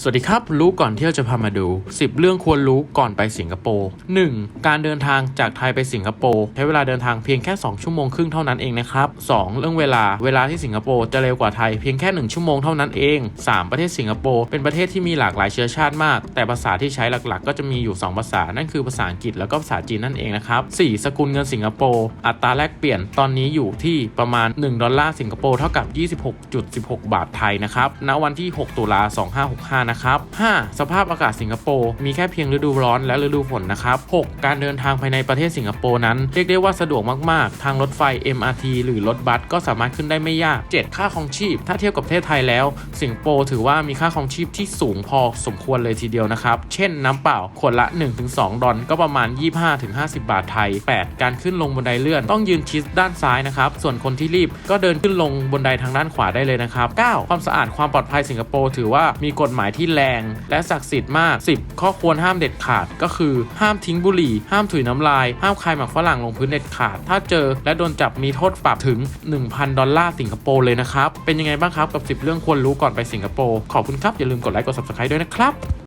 สวัสดีครับ รู้ก่อนเที่ยวจะพามาดู 10 เรื่องควรรู้ก่อนไปสิงคโปร์ 1. การเดินทางจากไทยไปสิงคโปร์ใช้เวลาเดินทางเพียงแค่ 2 ชั่วโมงครึ่งเท่านั้นเองนะครับ 2. เรื่องเวลาเวลาที่สิงคโปร์จะเร็วกว่าไทยเพียงแค่ 1 ชั่วโมงเท่านั้นเอง 3. ประเทศสิงคโปร์เป็นประเทศที่มีหลากหลายเชื้อชาติมาก แต่ภาษาที่ใช้หลักๆ ก็จะมีอยู่ 2 ภาษา นั่นคือภาษาอังกฤษแล้วก็ภาษาจีนนั่นเองนะครับ 4. สกุลเงินสิงคโปร์อัตราแลกเปลี่ยนตอนนี้อยู่ที่ประมาณ1ดอลลาร์สิงคโปร์เท่ากับ 26.16 บาทไทยนะครับณวันที่ 6 ตุลา2565นะครับ 5. สภาพอากาศสิงคโปร์มีแค่เพียงฤดูร้อนและฤดูฝนนะครับ 6. การเดินทางภายในประเทศสิงคโปร์นั้น เรียกได้ว่าสะดวกมากๆ ทางรถไฟ MRT หรือรถบัสก็สามารถขึ้นได้ไม่ยาก 7. ค่าครองชีพ ถ้าเทียบกับประเทศไทยแล้ว สิงคโปร์ถือว่ามีค่าครองชีพที่สูงพอสมควรเลยทีเดียวนะครับ เช่นน้ำเปล่าขวดละ 1-2 ดอลก็ประมาณ 25-50 บาทไทย 8. การขึ้นลงบันไดเลื่อนต้องยืนชิดด้านซ้ายนะครับ ส่วนคนที่รีบก็เดินขึ้นลงบนไดทางด้านขวาได้เลยนะครับ 9. ความสะอาดความปลอดภัยสิงคโปร์ถือว่ามีกฎหมายที่แรง และศักดิ์สิทธิ์มาก 10 ข้อควรห้ามเด็ดขาดก็คือ ห้ามทิ้งบุหรี่ ห้ามถุยน้ำลาย ห้ามคายหมักฝรั่งลงพื้นเด็ดขาด ถ้าเจอและโดนจับมีโทษปรับถึง 1,000 ดอลลาร์สิงคโปร์เลยนะครับ เป็นยังไงบ้างครับกับ 10 เรื่องควรรู้ก่อนไปสิงคโปร์ ขอบคุณครับ อย่าลืมกดไลค์ กด subscribe ด้วยนะครับ